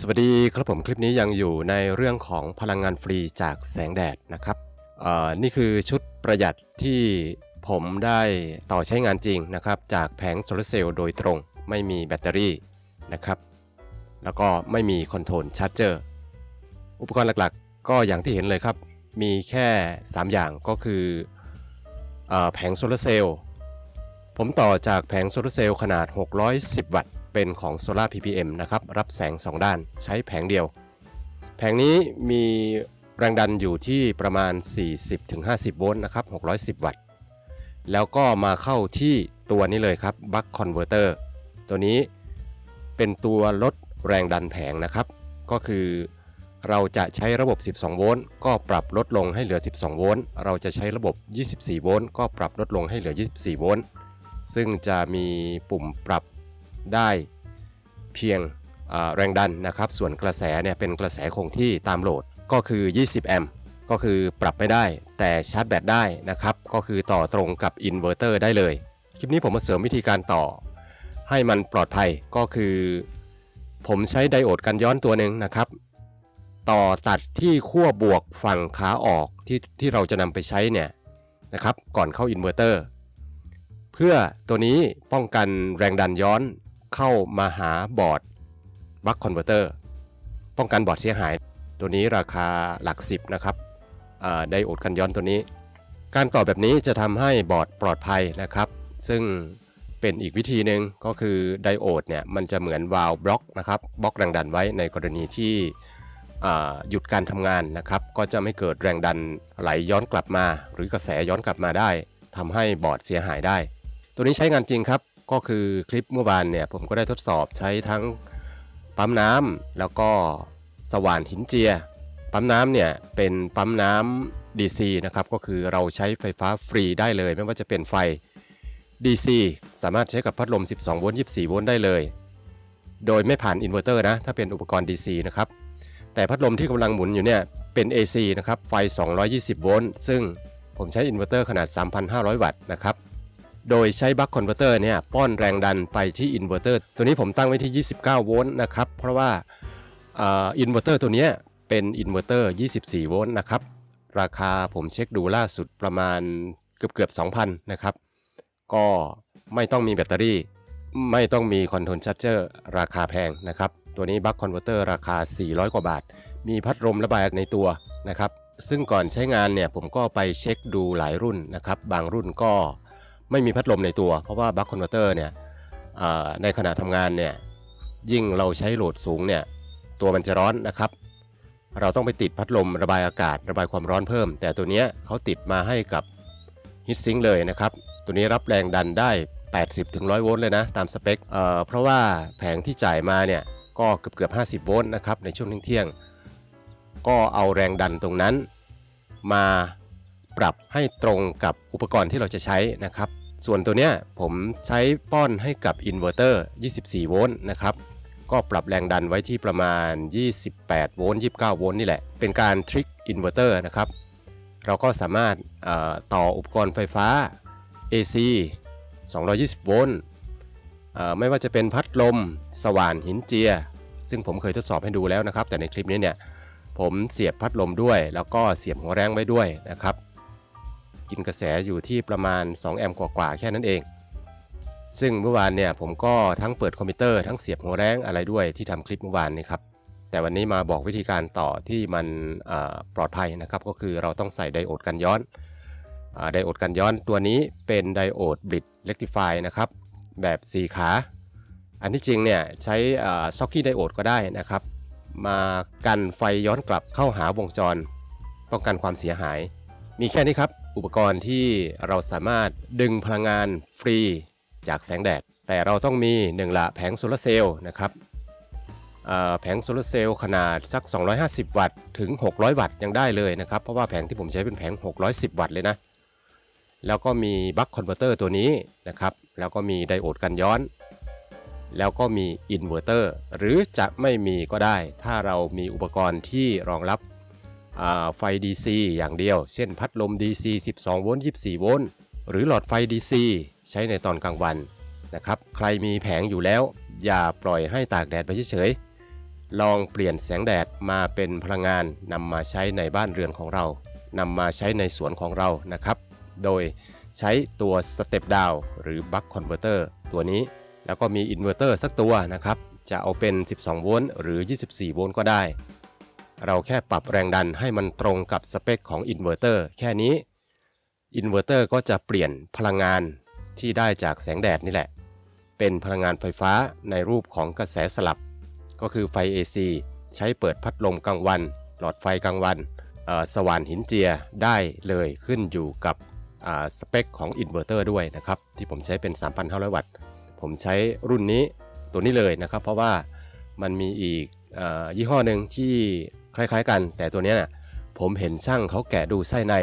สวัสดีครับผมคลิปนี้ยังอยู่ในเรื่องของพลังงานฟรีจากแสงแดดนะครับนี่คือชุดประหยัดที่ผมได้ต่อใช้งานจริงนะครับ จากแผงโซลาร์เซลล์โดยตรง ไม่มีแบตเตอรี่นะครับ แล้วก็ไม่มีคอนโทรลชาร์จเจอร์อุปกรณ์หลักๆ ก็อย่างที่เห็นเลยครับ มีแค่ 3 อย่างก็คืออแผงโซลาร์เซลล์ผมต่อจากแผงโซลาร์เซลล์ขนาด 610 วัตต์ เป็นของ Solar PPM นะครับ รับแสง 2 ด้านใช้แผงเดียว แผงนี้มีแรงดันอยู่ที่ประมาณ 40-50 โวลต์นะครับ 610 วัตต์ แล้วก็มาเข้าที่ตัวนี้เลยครับ Buck Converter ตัวนี้เป็นตัวลดแรงดันแผงนะครับ ก็คือเราจะใช้ระบบ 12 โวลต์ ก็ปรับลดลงให้เหลือ 12 โวลต์ เราจะใช้ระบบ 24 โวลต์ ก็ปรับลดลงให้เหลือ 24 โวลต์ ซึ่งจะมีปุ่มปรับ ได้เพียงแรงดันนะครับ ส่วนกระแสเนี่ยเป็นกระแสคงที่ตามโหลดก็คือ 20 แอมป์ก็คือปรับไม่ได้แต่ชาร์จแบตได้นะครับ ก็คือต่อตรงกับอินเวอร์เตอร์ได้เลย คลิปนี้ผมมาเสริมวิธีการต่อ ให้มันปลอดภัยก็คือ ผมใช้ไดโอดกันย้อนตัวหนึ่งนะครับ ต่อตัดที่ขั้วบวกฝั่งขาออกที่ที่เราจะนำไปใช้เนี่ยนะครับ ก่อนเข้าอินเวอร์เตอร์เพื่อตัวนี้ป้องกันแรงดันย้อน เข้ามาหาบอร์ดบัคคอนเวอร์เตอร์ป้องกันบอร์ดเสียหาย ตัวนี้ราคาหลักสิบนะครับไดโอดกันย้อนตัวนี้ การต่อแบบนี้จะทำให้บอร์ดปลอดภัยนะครับ ซึ่งเป็นอีกวิธีหนึ่งก็คือไดโอดเนี่ยมันจะเหมือนวาล์วบล็อกนะครับบล็อกแรงดันไว้ในกรณีที่หยุดการทำงานนะครับ ก็จะไม่เกิดแรงดันไหลย้อนกลับมา หรือกระแสย้อนกลับมาได้ทำให้บอร์ดเสียหายได้ ตัวนี้ใช้งานจริงครับ ก็คือคลิปเมื่อวานเนี่ยผมก็ได้ทดสอบใช้ทั้งปั๊มน้ำแล้วก็สว่านหินเจีย ปั๊มน้ำเนี่ยเป็นปั๊มน้ำ DC นะครับก็คือเราใช้ไฟฟ้าฟรีได้เลย ไม่ว่าจะเป็นไฟ DC สามารถใช้กับพัดลม 12 โวลต์ 24 โวลต์ได้เลย โดยไม่ผ่านอินเวอร์เตอร์นะ ถ้าเป็นอุปกรณ์ DC นะครับแต่พัดลมที่กำลังหมุนอยู่เนี่ยเป็น AC นะครับไฟ 220 โวลต์ซึ่งผมใช้อินเวอร์เตอร์ขนาด 3,500 วัตต์นะครับ โดยใช้บัคคอนเวอร์เตอร์เนี่ยป้อนแรงดันไปที่อินเวอร์เตอร์ตัวนี้ผมตั้งไว้ที่ 29 โวลต์นะครับ เพราะว่าอินเวอร์เตอร์ตัวนี้เป็นอินเวอร์เตอร์ 24 โวลต์นะครับ ราคาผมเช็คดูล่าสุดประมาณเกือบเกือบ2,000 นะครับ ก็ไม่ต้องมีแบตเตอรี่ ไม่ต้องมีคอนโทรลชาร์เจอร์ราคาแพงนะครับ ตัวนี้บัคคอนเวอร์เตอร์ราคา 400 กว่าบาท มีพัดลมระบายในตัวนะครับ ซึ่งก่อนใช้งานเนี่ยผมก็ไปเช็คดูหลายรุ่นนะครับ บางรุ่นก็ ไม่มีพัดลมในตัว เพราะว่าบัคคอนเวอร์เตอร์เนี่ยในขณะทำงานเนี่ยยิ่งเราใช้โหลดสูงเนี่ยตัวมันจะร้อนนะครับ เราต้องไปติดพัดลมระบายอากาศ ระบายความร้อนเพิ่ม แต่ตัวนี้เขาติดมาให้กับฮิตซิงเลยนะครับ ตัวนี้รับแรงดันได้ 80-100 โวลต์เลยนะ ตามสเปคเเพราะว่าแผงที่จ่ายมาเนี่ยก็เกือบเกือบ50 โวลต์นะครับในช่วงเที่ยงก็เอาแรงดันตรงนั้นมา ปรับให้ตรงกับอุปกรณ์ที่เราจะใช้นะครับ ส่วนตัวเนี้ยผมใช้ป้อนให้กับอินเวอร์เตอร์ 24 โวลต์นะครับ ก็ปรับแรงดันไว้ที่ประมาณ 28 โวลต์ 29 โวลต์นี่แหละ เป็นการทริกอินเวอร์เตอร์นะครับ เราก็สามารถต่ออุปกรณ์ไฟฟ้า AC 220 โวลต์ไม่ว่าจะเป็นพัดลม สว่านหินเจีย ซึ่งผมเคยทดสอบให้ดูแล้วนะครับ แต่ในคลิปนี้เนี่ยผมเสียบพัดลมด้วย แล้วก็เสียบหัวแรงไว้ด้วยนะครับ กินกระแสอยู่ที่ประมาณ 2 แอมป์กว่าๆแค่นั้นเอง ซึ่งเมื่อวานเนี่ยผมก็ทั้งเปิดคอมพิวเตอร์ทั้งเสียบหัวแรงอะไรด้วยที่ทำคลิปเมื่อวานนี้ครับ แต่วันนี้มาบอกวิธีการต่อที่มันปลอดภัยนะครับ ก็คือเราต้องใส่ไดโอดกันย้อนอไดโอดกันย้อนตัวนี้เป็นไดโอดบลิดเ e กติฟายนะครับแบบ 4 ขา อันที่จริงเนี่ยใช้ซ็อกกี้ไดโอดก็ได้นะครับ มากันไฟย้อนกลับเข้าหาวงจร ป้องกันความเสียหาย มีแค่นี้ครับ อุปกรณ์ที่เราสามารถดึงพลังงานฟรีจากแสงแดด แต่เราต้องมีหนึ่งละแผงโซลาร์เซลล์นะครับแผงโซลาร์เซลล์ขนาดสัก 250 วัตต์ถึง 600 วัตต์ยังได้เลยนะครับ เพราะว่าแผงที่ผมใช้เป็นแผง 610 วัตต์เลยนะ แล้วก็มีบัคคอนเวอร์เตอร์ตัวนี้นะครับ แล้วก็มีไดโอดกันย้อน แล้วก็มีอินเวอร์เตอร์หรือจะไม่มีก็ได้ ถ้าเรามีอุปกรณ์ที่รองรับ ไฟ DC อย่างเดียว เช่นพัดลม DC 12 โวลต์ 24 โวลต์ หรือหลอดไฟ DC ใช้ในตอนกลางวันนะครับ ใครมีแผงอยู่แล้ว อย่าปล่อยให้ตากแดดไปเฉยๆ ลองเปลี่ยนแสงแดดมาเป็นพลังงานนำมาใช้ในบ้านเรือนของเรานำมาใช้ในสวนของเรานะครับ โดยใช้ตัว Step Down หรือ Buck Converter ตัวนี้ แล้วก็มีอินเวอร์เตอร์สักตัวนะครับ จะเอาเป็น 12 โวลต์หรือ 24 โวลต์ก็ได้ เราแค่ปรับแรงดันให้มันตรงกับสเปคของอินเวอร์เตอร์แค่นี้อินเวอร์เตอร์ก็จะเปลี่ยนพลังงานที่ได้จากแสงแดดนี่แหละ เป็นพลังงานไฟฟ้าในรูปของกระแสสลับ ก็คือไฟ AC ใช้เปิดพัดลมกลางวัน หลอดไฟกลางวันสว่านหินเจียได้เลยขึ้นอยู่กับสเปคของอินเวอร์เตอร์ด้วยนะครับ ที่ผมใช้เป็น 3,500 วัตต์ ผมใช้รุ่นนี้ตัวนี้เลยนะครับ เพราะว่ามันมีอีกอยี่ห้อหนึ่งที่ คล้ายๆกัน แต่ตัวนี้ยน่ะผมเห็นช่างเขาแกะดูไส้ใน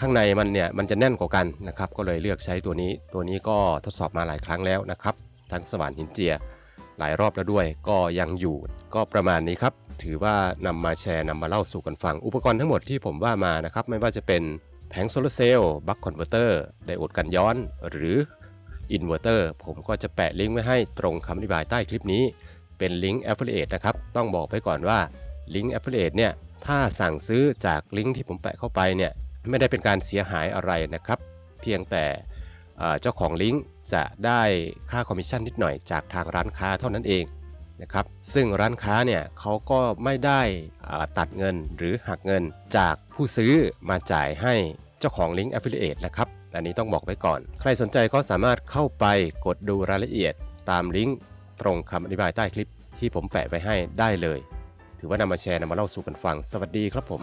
ข้างในมันเนี่ยมันจะแน่นกว่ากันนะครับ ก็เลยเลือกใช้ตัวนี้ ตัวนี้ก็ทดสอบมาหลายครั้งแล้วนะครับ ทั้งสว่านหินเจีย หลายรอบแล้วด้วย ก็ยังอยู่ ก็ประมาณนี้ครับ ถือว่านำมาแชร์นำมาเล่าสู่กันฟัง อุปกรณ์ทั้งหมดที่ผมว่ามานะครับ ไม่ว่าจะเป็นแผงโซลาร์เซลล์บัคคอนเวอร์เตอร์ไดโอดกันย้อน หรืออินเวอร์เตอร์ผมก็จะแปะลิงก์ไว้ให้ตรงคำอธิบายใต้คลิปนี้ เป็นลิงก์ Affiliate นะครับ ต้องบอกไปก่อนว่า ลิงก์ Affiliate เนี่ยถ้าสั่งซื้อจากลิงก์ที่ผมแปะเข้าไปเนี่ยไม่ได้เป็นการเสียหายอะไรนะครับ เพียงแต่เจ้าของลิงก์จะได้ค่าคอมมิชชั่นนิดหน่อยจากทางร้านค้าเท่านั้นเองนะครับซึ่งร้านค้าเนี่ยเขาก็ไม่ได้ตัดเงินหรือหักเงินจากผู้ซื้อมาจ่ายให้เจ้าของลิงก์ Affiliate นะครับ อันนี้ต้องบอกไว้ก่อน ใครสนใจก็สามารถเข้าไปกดดูรายละเอียดตามลิงก์ตรงคำอธิบายใต้คลิปที่ผมแปะไว้ให้ได้เลย ถือว่านำมาแชร์นำมาเล่าสู่กันฟัง สวัสดีครับผม